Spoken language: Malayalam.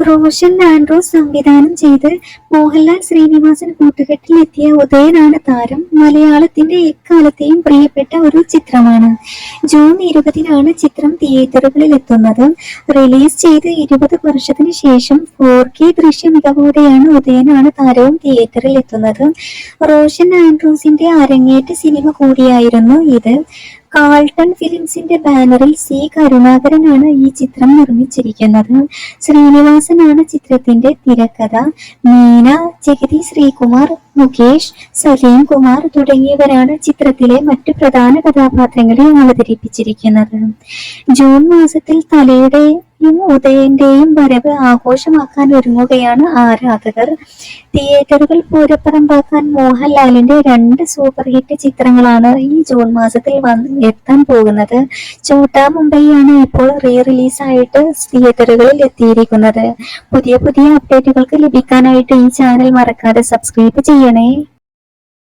റോഷൻ ആൻഡ്രോസ് സംവിധാനം ചെയ്ത് മോഹൻലാൽ ശ്രീനിവാസൻ കൂട്ടുകെട്ടിലെത്തിയ ഉദയനാണ് താരം. മലയാളത്തിന്റെ എക്കാലത്തെയും പ്രിയപ്പെട്ട ഒരു ചിത്രമാണ്. ജൂൺ ഇരുപതിനാണ് ചിത്രം തിയേറ്ററുകളിൽ എത്തുന്നത് റിലീസ് ചെയ്ത് ഇരുപത് വർഷത്തിന് ശേഷം ഫോർ കെ ദൃശ്യ മികവോടെയാണ് ഉദയനാണ് താരവും തിയേറ്ററിൽ എത്തുന്നത് റോഷൻ ആൻഡ്രോസിന്റെ അരങ്ങേറ്റ സിനിമ കൂടിയായിരുന്നു ഇത്. കാൾട്ടൺ ഫിലിംസിന്റെ ബാനറിൽ സി കരുണാകരനാണ് ഈ ചിത്രം നിർമ്മിച്ചിരിക്കുന്നത്. ശ്രീനിവാസനാണ് ചിത്രത്തിന്റെ തിരക്കഥ. മീന ജഗതി ശ്രീകുമാർ മുകേഷ് സലീം കുമാർ തുടങ്ങിയവരാണ് ചിത്രത്തിലെ മറ്റു പ്രധാന കഥാപാത്രങ്ങളെ അവതരിപ്പിച്ചിരിക്കുന്നത്. ജൂൺ മാസത്തിൽ തലയുടെയും ഉദയന്റെയും വരവ് ആഘോഷമാക്കാൻ ഒരുങ്ങുകയാണ് ആരാധകർ. തിയേറ്ററുകൾ പൂരപ്പറമ്പാക്കാൻ മോഹൻലാലിന്റെ രണ്ട് സൂപ്പർ ഹിറ്റ് ചിത്രങ്ങളാണ് ഈ ജൂൺ മാസത്തിൽ വന്ന് എത്താൻ പോകുന്നത്. ചോട്ടാ മുംബൈയാണ് ഇപ്പോൾ റീ റിലീസായിട്ട് തിയേറ്ററുകളിൽ എത്തിയിരിക്കുന്നത്. പുതിയ പുതിയ അപ്ഡേറ്റുകൾക്ക് ലഭിക്കാനായിട്ട് ഈ ചാനൽ മറക്കാതെ സബ്സ്ക്രൈബ് ചെയ്യണേ.